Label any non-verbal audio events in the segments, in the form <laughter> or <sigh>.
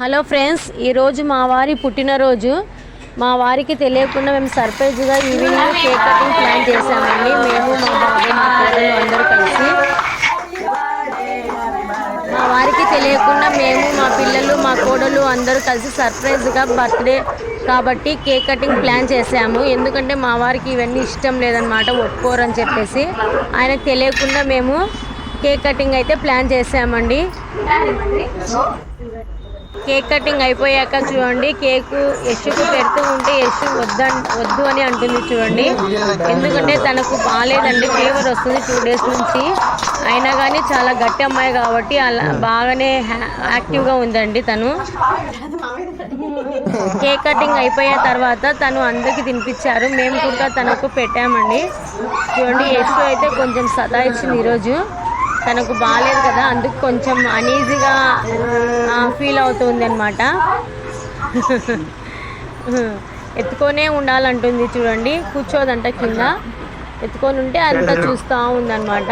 Hello friends ఈరోజు మా వారి పుట్టినరోజు. మా వారికి తెలియకుండా మేము సర్ప్రైజ్గా ఈవినింగ్ కేక్ కటింగ్ ప్లాన్ చేసామండి మేము మా బాబు మా పిల్లలు అందరూ కలిసి. మా వారికి తెలియకుండా మేము మా పిల్లలు మా కోడలు అందరూ కలిసి సర్ప్రైజ్గా బర్త్డే కాబట్టి కేక్ కటింగ్ ప్లాన్ చేసాము ఎందుకంటే మా వారికి ఇవన్నీ ఇష్టం లేదనమాట ఒప్పుకోరని చెప్పేసి. ఆయనకు తెలియకుండా మేము కేక్ కటింగ్ అయితే ప్లాన్ చేసామండి కేక్ కటింగ్ అయిపోయాక చూడండి కేకు యశుకు పెడుతూ ఉంటే యశు వద్ద వద్దు అని అంటుంది చూడండి. ఎందుకంటే తనకు బాగాలేదండి ఫీవర్ వస్తుంది టూ డేస్ నుంచి. అయినా కానీ చాలా గట్టి అమ్మాయి కాబట్టి అలా బాగానే హ్యా- యాక్టివ్గా ఉందండి తను. కేక్ కటింగ్ అయిపోయిన తర్వాత తను అందరికి తినిపించారు. మేము కూడా తనకు పెట్టామండి. చూడండి యశు అయితే కొంచెం సతాయించింది ఈరోజు. తనకు బాగాలేదు కదా అందుకు కొంచెం అనీజీగా ఫీల్ అవుతుంది అనమాట ఎత్తుకొనే ఉండాలంటుంది చూడండి కూర్చోదంట కింద. ఎత్తుకొని ఉంటే అంతా చూస్తూ ఉందన్నమాట.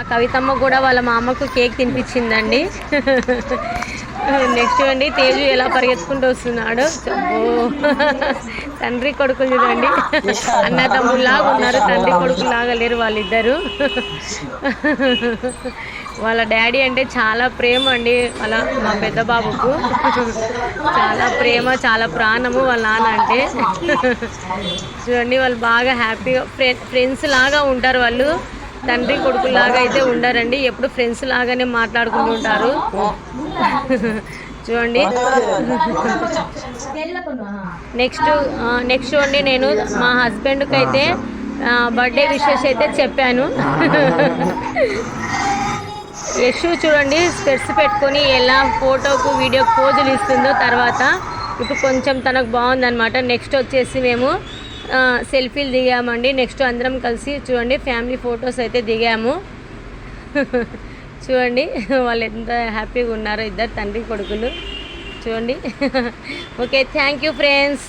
ఆ కవితమ్మ కూడా వాళ్ళ మామకు కేక్ తినిపించిందండి. నెక్స్ట్ అండి తేజు ఎలా పరిగెత్తుకుంటూ వస్తున్నాడు. తండ్రి కొడుకులు చూడండి. అన్న తమ్ముళ్ళలాగా ఉన్నారు తండ్రి కొడుకులాగా లేరు వాళ్ళిద్దరు. వాళ్ళ డాడీ అంటే చాలా ప్రేమ అండి వాళ్ళ మా పెద్ద బాబుకు. చాలా ప్రేమ చాలా ప్రాణము వాళ్ళ నాన్న అంటే. చూడండి వాళ్ళు బాగా హ్యాపీగా ఫ్రెండ్స్ లాగా ఉంటారు వాళ్ళు. తండ్రి కొడుకులాగా అయితే ఉండరండి. ఎప్పుడు ఫ్రెండ్స్ లాగానే మాట్లాడుకుంటూ ఉంటారు. చూడండి. నెక్స్ట్ నెక్స్ట్ అండి నేను మా హస్బెండ్కి అయితే బర్త్డే విషెస్ అయితే చెప్పాను. యశు చూడండి స్పెట్స్ పెట్టుకొని ఎలా ఫోటోకు వీడియో పోజులు ఇస్తుందో తర్వాత. ఇప్పుడు కొంచెం తనకు బాగుందనమాట నెక్స్ట్ వచ్చేసి మేము సెల్ఫీలు దిగామండి. నెక్స్ట్ అందరం కలిసి చూడండి ఫ్యామిలీ ఫొటోస్ అయితే దిగాము. <laughs> చూడండి వాళ్ళు ఎంత హ్యాపీగా ఉన్నారో ఇద్దరు తండ్రి కొడుకులు. చూడండి. <laughs> Okay thank you friends.